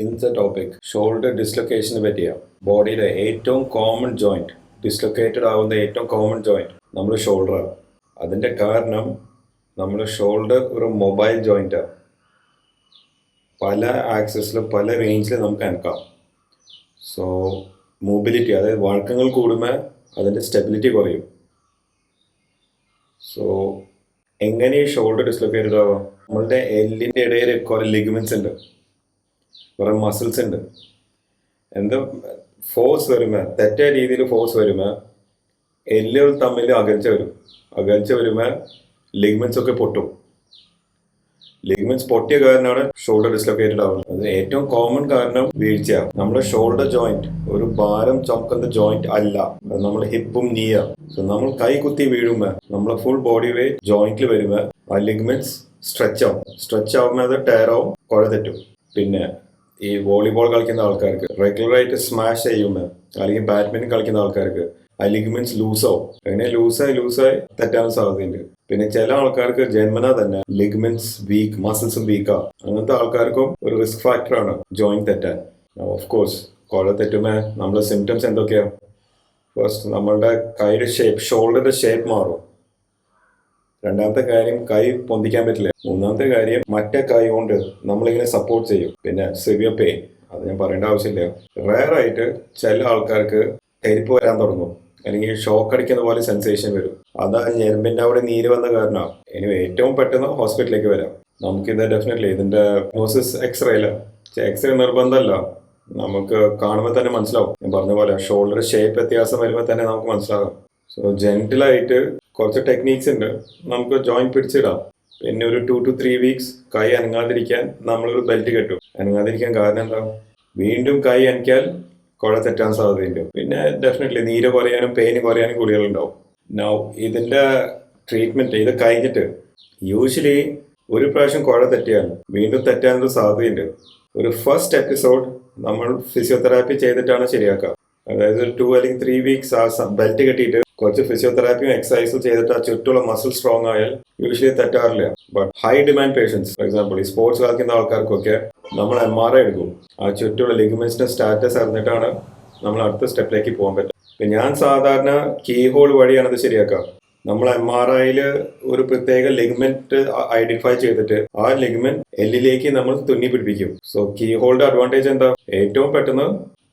ഇന്നത്തെ topic. Shoulder ഡിസ്ലൊക്കേഷനെ പറ്റിയാണ് ബോഡിയിലെ ഏറ്റവും കോമൺ ജോയിന്റ് ഡിസ്ലൊക്കേറ്റഡ് ആവുന്ന ഏറ്റവും കോമൺ ജോയിന്റ് നമ്മുടെ ഷോൾഡറാണ്. അതിന്റെ കാരണം നമ്മൾ ഷോൾഡർ ഒരു മൊബൈൽ ജോയിന്റാണ് പല ആക്സസിലും പല റേഞ്ചിലും നമുക്ക് അനക്കാം. സോ മൊബിലിറ്റി അതായത് വഴക്കങ്ങൾ കൂടുമ്പോൾ അതിന്റെ സ്റ്റെബിലിറ്റി കുറയും. സോ എങ്ങനെ ഈ ഷോൾഡർ ഡിസ്ലൊക്കേറ്റഡ് ആവാം? നമ്മളുടെ എല്ലിന്റെ ഇടയിൽ കുറേ ലിഗമെന്റ്സ് ഉണ്ട്. കുറേ മസിൽസ് ഉണ്ട് എന്താ ഫോഴ്സ് വരുമ്പോൾ തെറ്റായ രീതിയിൽ ഫോഴ്സ് വരുമ്പോൾ എല്ലുകൾ തമ്മിൽ അകൽച്ച വരും. അകൽച്ച വരുമ്പോൾ ലിഗ്മെന്റ്സ് ഒക്കെ പൊട്ടും. ലിഗ്മെന്റ്സ് പൊട്ടിയ കാരണമാണ് ഷോൾഡർ ഡിസ്ലൊക്കേറ്റഡ് ആവുന്നത് അത് ഏറ്റവും കോമൺ കാരണം വീഴ്ചയാണ് നമ്മുടെ ഷോൾഡർ ജോയിന്റ് ഒരു ഭാരം ചുമക്കുന്ന ജോയിന്റ് അല്ല. അത് നമ്മുടെ ഹിപ്പും നീയ സോ നമ്മൾ കൈ കുത്തി വീഴുമ്പോൾ നമ്മളെ ഫുൾ ബോഡി വെയിറ്റ് ജോയിന്റിൽ വരുമ്പോൾ ആ ലിഗ്മെന്റ്സ് സ്ട്രെച്ച് ആവും. സ്ട്രെച്ച് ആവുമ്പോൾ അത് ടയർ ആവും കുഴ തെറ്റും. പിന്നെ ഈ വോളിബോൾ കളിക്കുന്ന ആൾക്കാർക്ക് റെഗുലറായിട്ട് സ്മാഷ് ചെയ്യുമ്പോൾ അല്ലെങ്കിൽ ബാഡ്മിന്റൺ കളിക്കുന്ന ആൾക്കാർക്ക് ആ ലിഗ്മെന്റ്സ് ലൂസാവും അങ്ങനെ ലൂസായി ലൂസായി തെറ്റാൻ സാധ്യതയുണ്ട്. പിന്നെ ചില ആൾക്കാർക്ക് ജന്മന തന്നെ ലിഗ്മെന്റ്സ് വീക്ക് മസിൽസ് വീക്കാ അങ്ങനത്തെ ആൾക്കാർക്കും ഒരു റിസ്ക് ഫാക്ടറാണ് ജോയിന്റ് തെറ്റാൻ. ഓഫ് കോഴ്സ് കുഴ തെറ്റുമ്പോൾ നമ്മുടെ സിംറ്റംസ് എന്തൊക്കെയാ? ഫസ്റ്റ് നമ്മളുടെ കൈയുടെ ഷേപ്പ് ഷോൾഡറിന്റെ ഷേപ്പ് മാറും. രണ്ടാമത്തെ കാര്യം കൈ പൊന്തിക്കാൻ പറ്റില്ല. മൂന്നാമത്തെ കാര്യം മറ്റേ കൈ കൊണ്ട് നമ്മളിങ്ങനെ സപ്പോർട്ട് ചെയ്യും. പിന്നെ സിവിയർ പെയിൻ അത് ഞാൻ പറയേണ്ട ആവശ്യമില്ല. റയറായിട്ട് ചില ആൾക്കാർക്ക് തെരിപ്പ് വരാൻ തുടങ്ങും. അല്ലെങ്കിൽ ഷോക്ക് അടിക്കുന്ന പോലെ സെൻസേഷൻ വരും. അത് ആ ഞരമ്പിന്റെ അവിടെ നീര് വന്ന കാരണമാണ് ഇനി ഏറ്റവും പെട്ടെന്ന് ഹോസ്പിറ്റലിലേക്ക് വരാം. നമുക്കിത് ഡെഫിനറ്റ്ലി ഇതിന്റെ നോസിസ് എക്സ്റേയില്ല എക്സ്റേ നിർബന്ധമല്ല. നമുക്ക് കാണുമ്പോൾ തന്നെ മനസ്സിലാവും. ഞാൻ പറഞ്ഞ പോലെ ഷോൾഡർ ഷേപ്പ് വ്യത്യാസം വരുമ്പോൾ തന്നെ നമുക്ക് മനസ്സിലാകും. സോ ജെന്റിലായിട്ട് കുറച്ച് ടെക്നീക്സ് ഉണ്ട്. നമുക്ക് ജോയിന്റ് പിടിച്ചിടാം പിന്നെ ഒരു ടു ടു ത്രീ വീക്സ് കൈ അനങ്ങാതിരിക്കാൻ നമ്മളൊരു ബെൽറ്റ് കെട്ടും. അനങ്ങാതിരിക്കാൻ കാരണം എന്താ? വീണ്ടും കൈ അനക്കിയാൽ കുഴ തെറ്റാൻ സാധ്യതയുണ്ട്. പിന്നെ ഡെഫിനറ്റ്ലി നീര് കുറയാനും പെയിന് കുറയാനും ഗുളികളുണ്ടാവും നൗ ഇതിന്റെ ട്രീറ്റ്മെന്റ് ഇത് കഴിഞ്ഞിട്ട് യൂഷ്വലി ഒരു പ്രാവശ്യം കുഴ തെറ്റിയാണ്. വീണ്ടും തെറ്റാനൊരു സാധ്യതയുണ്ട്. ഒരു ഫസ്റ്റ് എപ്പിസോഡ് നമ്മൾ ഫിസിയോതെറാപ്പി ചെയ്തിട്ടാണ് ശരിയാക്കുക. അതായത് ടു അല്ലെങ്കിൽ ത്രീ വീക്സ് ആ ബെൽറ്റ് കെട്ടിയിട്ട് കുറച്ച് ഫിസിയോതെറാപ്പിയും എക്സസൈസും ചെയ്തിട്ട് ആ ചുറ്റുള്ള മസിൽ സ്ട്രോങ് ആയാൽ usually തെറ്റാറില്ല. But high demand patients for example ഈ സ്പോർട്സ് കളിക്കുന്ന ആൾക്കാർക്കൊക്കെ നമ്മൾ എം ആർ ഐ എടുക്കും. ആ ചുറ്റുള്ള ലിഗമെന്റ്സിന്റെ സ്റ്റാറ്റസ് അറിഞ്ഞിട്ടാണ് നമ്മൾ അടുത്ത സ്റ്റെപ്പിലേക്ക് പോകാൻ പറ്റും ഇപ്പൊ ഞാൻ സാധാരണ കീ ഹോൾ വഴിയാണ് അത് ശരിയാക്കുക. നമ്മൾ എം ആർ ഐയിൽ ഒരു പ്രത്യേക ലിഗ്മെന്റ് ഐഡന്റിഫൈ ചെയ്തിട്ട് ആ ലിഗ്മെന്റ് എല്ലിലേക്ക് നമ്മൾ തുന്നി പിടിപ്പിക്കും. സോ കീ ഹോളിന്റെ അഡ്വാന്റേജ് എന്താ? ഏറ്റവും പെട്ടെന്ന്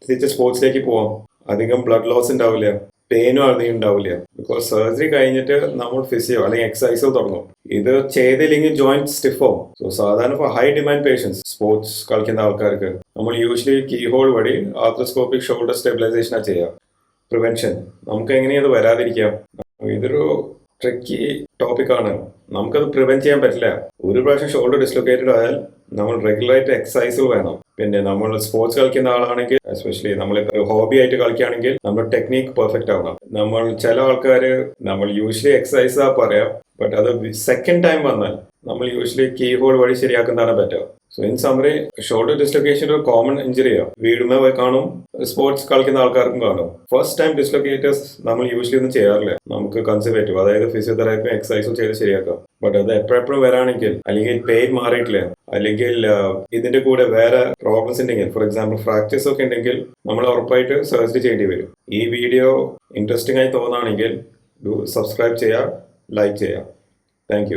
തിരിച്ച് സ്പോർട്സിലേക്ക് പോവാം. അധികം ബ്ലഡ് ലോസ് ഉണ്ടാവില്ല. പെയിനും അധികം ഉണ്ടാവില്ല. ബിക്കോസ് സർജറി കഴിഞ്ഞിട്ട് നമ്മൾ ഫിസിയോ അല്ലെങ്കിൽ എക്സസൈസോ തുടങ്ങും. ഇത് ചെയ്തില്ലെങ്കിൽ ജോയിന്റ് സ്റ്റിഫോ സോ സാധാരണ ഇപ്പോൾ ഹൈ ഡിമാൻഡ് പേഷ്യൻസ് സ്പോർട്സ് കളിക്കുന്ന ആൾക്കാർക്ക് നമ്മൾ യൂഷ്വലി കീ ഹോൾ വഴി ആർത്രോസ്കോപ്പിക് ഷോൾഡർ സ്റ്റെബിലൈസേഷനാണ് ചെയ്യുക. പ്രിവെൻഷൻ നമുക്ക് എങ്ങനെയത് വരാതിരിക്കാം ഇതൊരു ട്രിക്കി ടോപ്പിക്കാണ് നമുക്കത് പ്രിവെന്റ് ചെയ്യാൻ പറ്റില്ല. ഒരു പ്രാവശ്യം ഷോൾഡർ ഡിസ്ലൊക്കേറ്റഡ് ആയാൽ നമ്മൾ റെഗുലറായിട്ട് എക്സസൈസുകൾ വേണം. പിന്നെ നമ്മൾ സ്പോർട്സ് കളിക്കുന്ന ആളാണെങ്കിൽ എസ്പെഷ്യലി നമ്മൾ ഒരു ഹോബി ആയിട്ട് കളിക്കുകയാണെങ്കിൽ നമ്മൾ ടെക്നീക്ക് പെർഫെക്റ്റ് ആവണം. നമ്മൾ ചില ആൾക്കാർ നമ്മൾ യൂഷ്വലി എക്സസൈസ് ആ പറയാം ബട്ട് അത് സെക്കൻഡ് ടൈം വന്നാൽ നമ്മൾ യൂഷ്വലി കീ ഹോൾ വഴി ശരിയാക്കുന്നതാണ് പറ്റുക so in summary shoulder dislocation ഒരു കോമൺ ഇഞ്ചുറിയാണ് വീടുമ്പോൾ കാണും സ്പോർട്സ് കളിക്കുന്ന ആൾക്കാർക്കും കാണും. ഫസ്റ്റ് ടൈം ഡിസ്ലൊക്കേറ്റേഴ്സ് നമ്മൾ യൂഷ്വലി ഒന്നും ചെയ്യാറില്ല. നമുക്ക് കൺസർവേറ്റീവ് അതായത് ഫിസിയോതെറാപ്പി എക്സസൈസും ചെയ്ത് ശരിയാക്കാം. ബട്ട് അത് എപ്പോഴെപ്പോഴും വരാണെങ്കിൽ അല്ലെങ്കിൽ പെയിൻ മാറിയിട്ടില്ല അല്ലെങ്കിൽ ഇതിന്റെ കൂടെ വേറെ പ്രോബ്ലംസ് ഉണ്ടെങ്കിൽ ഫോർ എക്സാമ്പിൾ ഫ്രാക്ചേഴ്സ് ഒക്കെ ഉണ്ടെങ്കിൽ നമ്മൾ ഉറപ്പായിട്ട് സർജറി ചെയ്യേണ്ടി വരും. ഈ വീഡിയോ ഇൻട്രസ്റ്റിംഗ് ആയി തോന്നുകയാണെങ്കിൽ സബ്സ്ക്രൈബ് ചെയ്യുക ലൈക്ക് ചെയ്യുക. താങ്ക്